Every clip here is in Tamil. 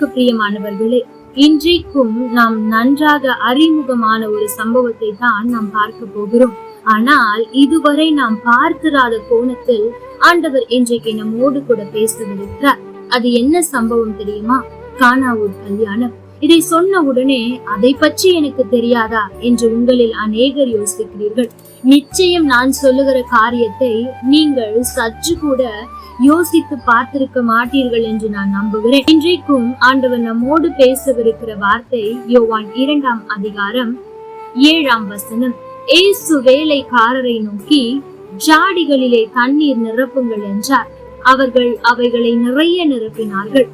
கிறிஸ்துவுக்கு பிரியமானவர்களே இன்றைக்கும் நாம் நன்றாக அறிமுகமான ஒரு சம்பவத்தை தான் நாம் பார்க்க போகிறோம். ஆனால் இதுவரை நாம் பார்த்திராத கோணத்தில் ஆண்டவர் இன்றைக்கு நம்மோடு கூட பேசவிருக்கிறார். அது என்ன சம்பவம் தெரியுமா? கானாவூர் கல்யாணம். இதை சொன்ன உடனே அதை பற்றி எனக்கு தெரியாதா? என்று உங்களில் அநேகர் யோசிக்கிறீர்கள். நிச்சயம் நான் சொல்லுகிற காரியத்தை நீங்கள் சற்று கூட யோசித்து பார்த்திருக்க மாட்டீர்கள் என்று நான் நம்புகிறேன். இன்றைக்கும் ஆண்டவர் நம்மோடு பேசவிருக்கிற வார்த்தை யோவான் இரண்டாம் அதிகாரம் ஏழாம் வசனம். ஏசு வேலைக்காரரை நோக்கி ஜாடிகளிலே தண்ணீர் நிரப்புங்கள் என்றார். அவர்கள் அவைகளை நிறைய நிரப்பினார்கள்.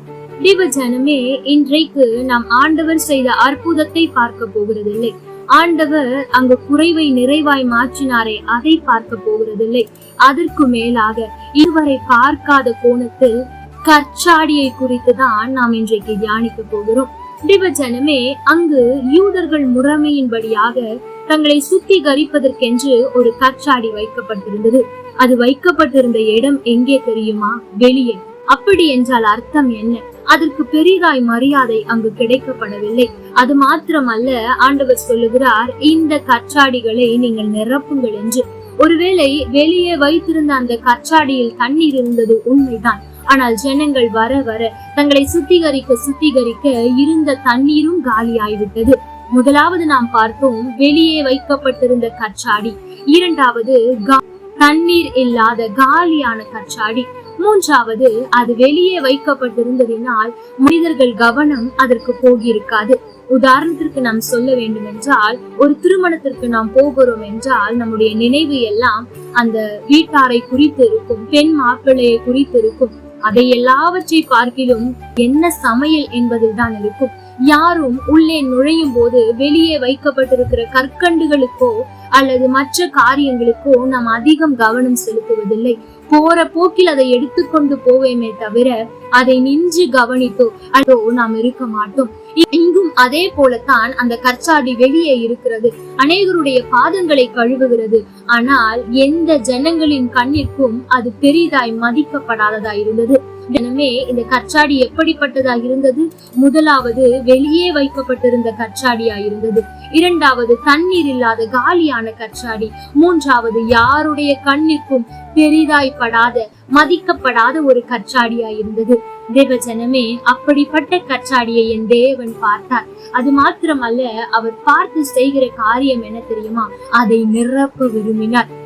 தேவ ஜனமே இன்றைக்கு நாம் ஆண்டவர் செய்த அற்புதத்தை பார்க்க போகிறதில்லை. ஆண்டவர் அங்கு குறைவை நிறைவாய் மாற்றினாரே அதை பார்க்க போகிறதில்லை. அதற்கு மேலாக இதுவரை பார்க்காத கோணத்தில் கற்சாடியை குறித்து தான் நாம் இன்றைக்கு தியானிக்க போகிறோம். தேவஜனமே அங்கு யூதர்கள் முறைமையின்படியாக தங்களை சுத்திகரிப்பதற்கென்று ஒரு கற்சாடி வைக்கப்பட்டிருந்தது. அது வைக்கப்பட்டிருந்த இடம் எங்கே தெரியுமா? வெளியே. அப்படி என்றால் அர்த்தம் என்ன? அதற்கு பெரிதாய் மரியாதை அங்கு கிடைக்கப்படவில்லை. அது மாத்திரமல்ல ஆண்டவர் சொல்லுகிறார் இந்த கற்றாடிகளை நீங்கள் நிரப்புங்கள் என்று. ஒருவேளை வெளியே வைத்திருந்த அந்த கற்றாடியில் தண்ணீர் இருந்தது உண்மைதான். ஆனால் ஜனங்கள் வர வர தங்களை சுத்திகரிக்க சுத்திகரிக்க இருந்த தண்ணீரும் காலியாய்விட்டது. முதலாவது நாம் பார்த்தோம் வெளியே வைக்கப்பட்டிருந்த கற்றாடி. இரண்டாவது கா- தண்ணீர் இல்லாத காலியான கற்றாடி. மூன்றாவது அது வெளியே வைக்கப்பட்டிருந்ததினால் மனிதர்கள் கவனம் அதற்கு போகியிருக்காது. உதாரணத்திற்கு நாம் சொல்ல வேண்டும் என்றால் ஒரு திருமணத்திற்கு நாம் போகிறோம் என்றால் நம்முடைய நினைவு எல்லாம் அந்த வீட்டாரை குறித்து இருக்கும் பெண் மாப்பிள்ளையை குறித்து இருக்கும் அதை எல்லாவற்றை பார்க்கிலும் என்ன சமையல் என்பதில் தான் இருக்கும். யாரும் உள்ளே நுழையும் போது வெளியே வைக்கப்பட்டிருக்கிற கற்கண்டுகளுக்கோ அல்லது மற்ற காரியங்களுக்கோ நாம் அதிகம் கவனம் செலுத்துவதில்லை. போற போக்கில் அதை எடுத்துக்கொண்டு போவேமே தவிர அதை நின்று கவனித்தோ அதோ நாம் இருக்க மாட்டோம். இங்கும் அதே போலத்தான் அந்த கற்சாடி வெளியே இருக்கிறது. அநேகருடைய பாதங்களை கழுவுகிறது. ஆனால் எந்த ஜனங்களின் கண்ணிற்கும் அது பெரிதாய் மதிக்கப்படாததாய் இருந்தது. எனவே இந்த கற்றாடி எப்படிப்பட்டதா இருந்தது? முதலாவது வெளியே வைக்கப்பட்டிருந்த கற்றாடியா இருந்தது. இரண்டாவது தண்ணீர் இல்லாத காலியான கற்றாடி. மூன்றாவது யாருடைய கண்ணிற்கும் பெரிதாய் படாத மதிக்கப்படாத ஒரு கற்றாடியா இருந்தது. தேவஜனமே அப்படிப்பட்ட கற்றாடியை என் தேவன் பார்த்தார். அது மாத்திரமல்ல அவர் பார்த்து செய்கிற காரியம் என்ன தெரியுமா? அதை நிரப்ப விரும்பினார்.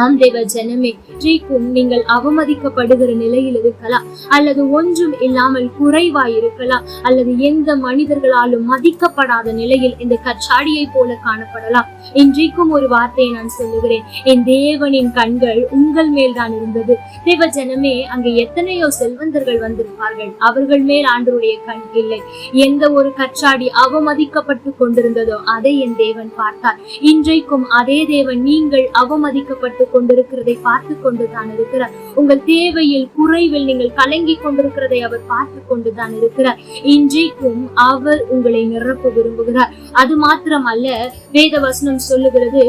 ஆம் ஜனமே இன்றைக்கும் நீங்கள் அவமதிக்கப்படுகிற நிலையில் இருக்கலாம் அல்லது ஒன்றும் இல்லாமல் குறைவாய் இருக்கலாம் அல்லது எந்த மனிதர்களாலும் மதிக்கப்படாத நிலையில் இந்த கச்சாடியை போல காணப்படலாம். இன்றைக்கும் ஒரு வார்த்தையை நான் சொல்லுகிறேன். என் தேவனின் கண்கள் உங்கள் மேல் தான் இருந்தது. தேவ ஜனமே அங்கே எத்தனையோ செல்வந்தர்கள் வந்திருப்பார்கள். அவர்கள் மேல் ஆண்டருடைய கண் இல்லை. எந்த ஒரு கச்சாடி அவமதிக்கப்பட்டு கொண்டிருந்ததோ அதை என் தேவன் பார்த்தார். இன்றைக்கும் அதே தேவன் நீங்கள் அவமதிக்கப்பட்டு கொண்டிருக்கிறதை பார்த்து கொண்டு தான் இருக்கிறார். உங்கள் தேவையில் குறைவில் நீங்கள் கலங்கி கொண்டிருக்கிறதை அவர் பார்த்து கொண்டு தான் இருக்கிறார். இன்றைக்கும் அவர் உங்களை நிரப்ப விரும்புகிறார். அது மாத்திரமல்ல வேத வசனம் சொல்லுகிறது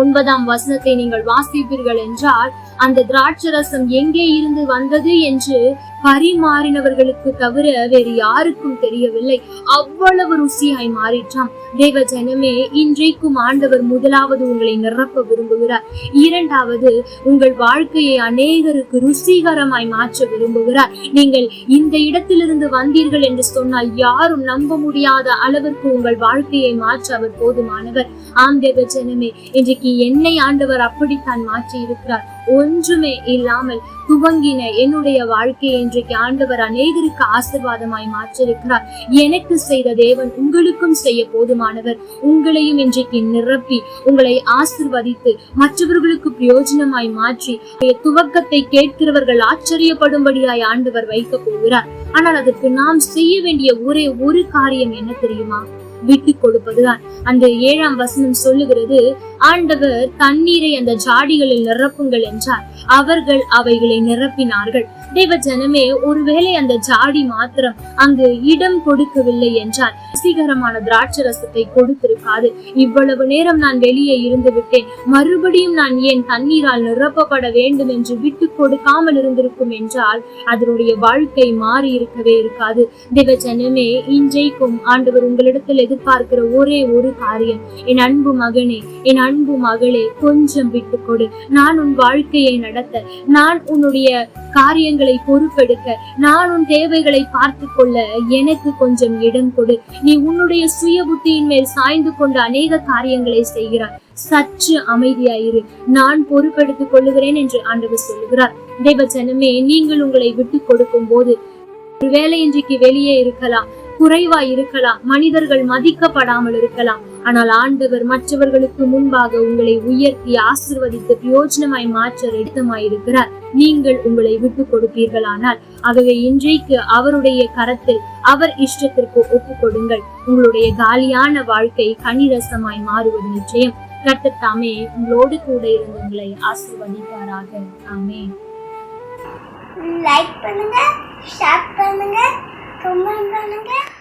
ஒன்பதாம் வசனத்தை நீங்கள் வாசிப்பீர்கள் என்றால் அந்த திராட்சரசம் எங்கே இருந்து வந்தது என்று பரிமாறினவர்களுக்கு தவிர வேறு யாருக்கும் தெரியவில்லை. அவ்வளவு ருசியாய் மாறிற்றாம் தேவ ஜனமே இன்றைக்கும் ஆண்டவர் முதலாவது உங்களை நிரப்ப விரும்புகிறார். இரண்டாவது உங்கள் வாழ்க்கையை அநேகருக்கு ருசிகரமாய் மாற்ற விரும்புகிறார். நீங்கள் இந்த இடத்திலிருந்து வந்தீர்கள் என்று சொன்னால் யாரும் நம்ப முடியாத அளவிற்கு உங்கள் வாழ்க்கையை மாற்ற அவர் போதுமானவர். ஆம் தேவ ஜனமே இன்றைக்கு என்னை ஆண்டவர் அப்படித்தான் மாற்றி இருக்கிறார் ஒன்றுமே இல்லாமல் துவங்கின என்னுடைய வாழ்க்கையை இன்றைக்கு ஆண்டவர் அநேகருக்கு ஆசிர்வாதமாய் மாற்றிருக்கிறார் எனக்கு செய்த தேவன் உங்களுக்கும் செய்ய போதுமானவர். உங்களையும் இன்றைக்கு நிரப்பி உங்களை ஆசிர்வதித்து மற்றவர்களுக்கு பிரயோஜனமாய் மாற்றி துவக்கத்தை கேட்கிறவர்கள் ஆச்சரியப்படும்படியாய் ஆண்டவர் வைக்க போகிறார். ஆனால் அதற்கு நாம் செய்ய வேண்டிய ஒரே ஒரு காரியம் என்ன தெரியுமா? விட்டு கொடுப்பதுதான். அந்த ஏழாம் வசனம் சொல்லுகிறது ஆண்டவர் தண்ணீரை அந்த ஜாடிகளில் நிரப்புங்கள் என்றார். அவர்கள் அவைகளை நிரப்பினார்கள். தேவ ஜனமே ஒருவேளை அந்த ஜாடி மாத்திரம் அங்கு இடம் கொடுக்கவில்லை என்றால் ருசிகரமான திராட்சை ரசத்தை கொடுத்திருக்காது. இவ்வளவு நேரம் நான் வெளியே இருந்து விட்டேன். மறுபடியும் நான் ஏன் தண்ணீரால் நிரப்பப்பட வேண்டும் என்று விட்டு கொடுக்காமல் இருந்திருக்கும் என்றால் அதனுடைய வாழ்க்கை மாறி இருக்கவே இருக்காது. தேவ ஜனமே இன்றைக்கும் ஆண்டவர் உங்களிடத்தில் எதிர்பார்க்கிற ஒரே ஒரு காரியம் என் அன்பு மகனே என் அன்பு மகளே கொஞ்சம் விட்டு கொடு நான் உன் வாழ்க்கையை நடத்த நான் உன்னுடைய காரியங்களை பொறுப்பெடுக்க நான் உன் தேவைகளை பார்த்து கொள்ள எனக்கு கொஞ்சம் இடம் கொடு. நீ உன்னுடைய சுய புத்தியின் மேல் சாய்ந்து கொண்டு அநேக காரியங்களை செய்கிறாய். சற்று அமைதியாயிரு. நான் பொறுப்பெடுத்துக் கொள்ளுகிறேன் என்று ஆண்டவர் சொல்லுகிறார். தேவ ஜனமே நீங்கள் உங்களை விட்டு கொடுக்கும் போது ஒருவேளை இன்றைக்கு வெளியே இருக்கலாம். குறைவா இருக்கலாம். மனிதர்கள் மதிக்கப்படாமல் இருக்கலாம். ஆனால் ஆண்டவர் மற்றவர்களுக்கு முன்பாக உங்களை உயர்த்தி ஆசிர்வதித்து பிரயோஜனமாய் மாற்ற எடுத்தமாய் இருக்கிறார் நீங்கள் உங்களை விட்டு கொடுப்பீர்களானால் ஆகவே இன்றைக்கு அவருடைய கரத்தில் அவர் இஷ்டத்திற்கு ஒப்பு கொடுங்கள். உங்களுடைய காலியான வாழ்க்கை கனிரசமாய் மாறுவது நிச்சயம். கட்டத்தாமே உங்களோடு கூட இருந்து உங்களை ஆசிர்வதிப்பாராக. ஆமே லைக் பண்ணுங்க ஷேர் பண்ணுங்க. 怎么办呢？